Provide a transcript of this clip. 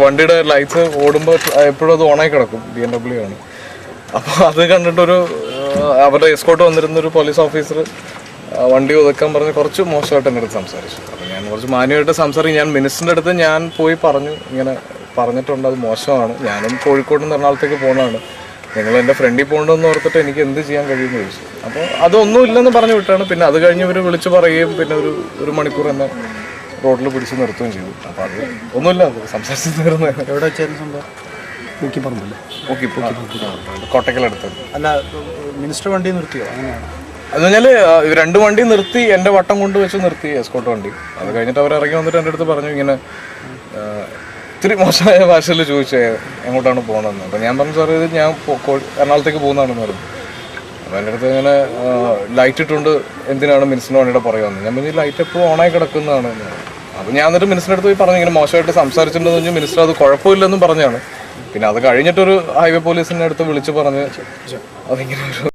വണ്ടിയുടെ ലൈറ്റ്സ് ഓടുമ്പോൾ എപ്പോഴും അത് ഓണായി കിടക്കും. ബി എം ഡബ്ല്യു ആണ്. അപ്പോൾ അത് കണ്ടിട്ടൊരു അവരുടെ എസ്കോട്ട് വന്നിരുന്ന ഒരു പോലീസ് ഓഫീസർ വണ്ടി ഒതുക്കാൻ പറഞ്ഞ് കുറച്ച് മോശമായിട്ട് എന്റെ അടുത്ത് സംസാരിച്ചു. അപ്പോൾ ഞാൻ കുറച്ച് മാന്യമായിട്ട് സംസാരിക്കും. ഞാൻ മിനിസ്റ്ററിന്റെ അടുത്ത് ഞാൻ പോയി പറഞ്ഞു. ഇങ്ങനെ പറഞ്ഞിട്ടുണ്ട്. അത് മോശമാണ്. ഞാനും കോഴിക്കോട് നിന്ന് എറണാകുളത്തേക്ക് പോകുന്നതാണ്. നിങ്ങൾ എന്റെ ഫ്രണ്ടിൽ പോകണമെന്ന് ഓർത്തിട്ട് എനിക്ക് എന്ത് ചെയ്യാൻ കഴിയുമെന്ന് ചോദിച്ചു. അപ്പോൾ അതൊന്നും ഇല്ലെന്ന് പറഞ്ഞു വിട്ടാണ്. പിന്നെ അത് കഴിഞ്ഞ് ഇവർ വിളിച്ച് പറയുകയും പിന്നെ ഒരു ഒരു മണിക്കൂർ എന്നെ റോഡിൽ പിടിച്ച് നിർത്തുകയും ചെയ്തു. അപ്പോൾ അത് ഒന്നുമില്ല സംസാരിച്ചു തീർന്നത് എവിടെ വെച്ചായിരുന്നു സംഭവം? മുക്കിപ്പറമ്പല്ലേ ഓക്കെ കോട്ടക്കലടുത്ത് അല്ല മിനിസ്റ്റർ വണ്ടി നിർത്തിയോ? അങ്ങനെയാണ്? അത് കഴിഞ്ഞാൽ രണ്ട് വണ്ടി നിർത്തി എന്റെ വട്ടം കൊണ്ട് വെച്ച് നിർത്തി എസ്കോട്ട് വണ്ടി. അത് കഴിഞ്ഞിട്ട് അവർ ഇറങ്ങി വന്നിട്ട് എന്റെ അടുത്ത് പറഞ്ഞു ഇങ്ങനെ ഇത്തിരി മോശമായ ഭാഷയിൽ ചോദിച്ചു എങ്ങോട്ടാണ് പോകണമെന്ന് അപ്പം ഞാൻ പറഞ്ഞു സാറേ ഇത് ഞാൻ എറണാകുളത്തേക്ക് പോകുന്നതാണെന്ന് പറഞ്ഞു. അപ്പം എന്റെ അടുത്ത് ഇങ്ങനെ ലൈറ്റ് ഇട്ടുകൊണ്ട് എന്തിനാണ് മിനിസ്റ്റർ വണ്ടിയുടെ പറയുന്നത് ഞാൻ പറഞ്ഞു ലൈറ്റ് എപ്പോഴും ഓണായി കിടക്കുന്നതാണ്. അപ്പോൾ ഞാൻ എന്നിട്ട് മിനിസ്റ്ററിന്റെ അടുത്ത് പോയി പറഞ്ഞു ഇങ്ങനെ മോശമായിട്ട് സംസാരിച്ചിട്ടുണ്ടെന്ന് പറഞ്ഞു മിനിസ്റ്റർ അത് കുഴപ്പമില്ലെന്നും പറഞ്ഞാണ്. പിന്നെ അത് കഴിഞ്ഞിട്ടൊരു ഹൈവേ പോലീസിന്റെ അടുത്ത് വിളിച്ച് പറഞ്ഞു അതിങ്ങനെ ഒരു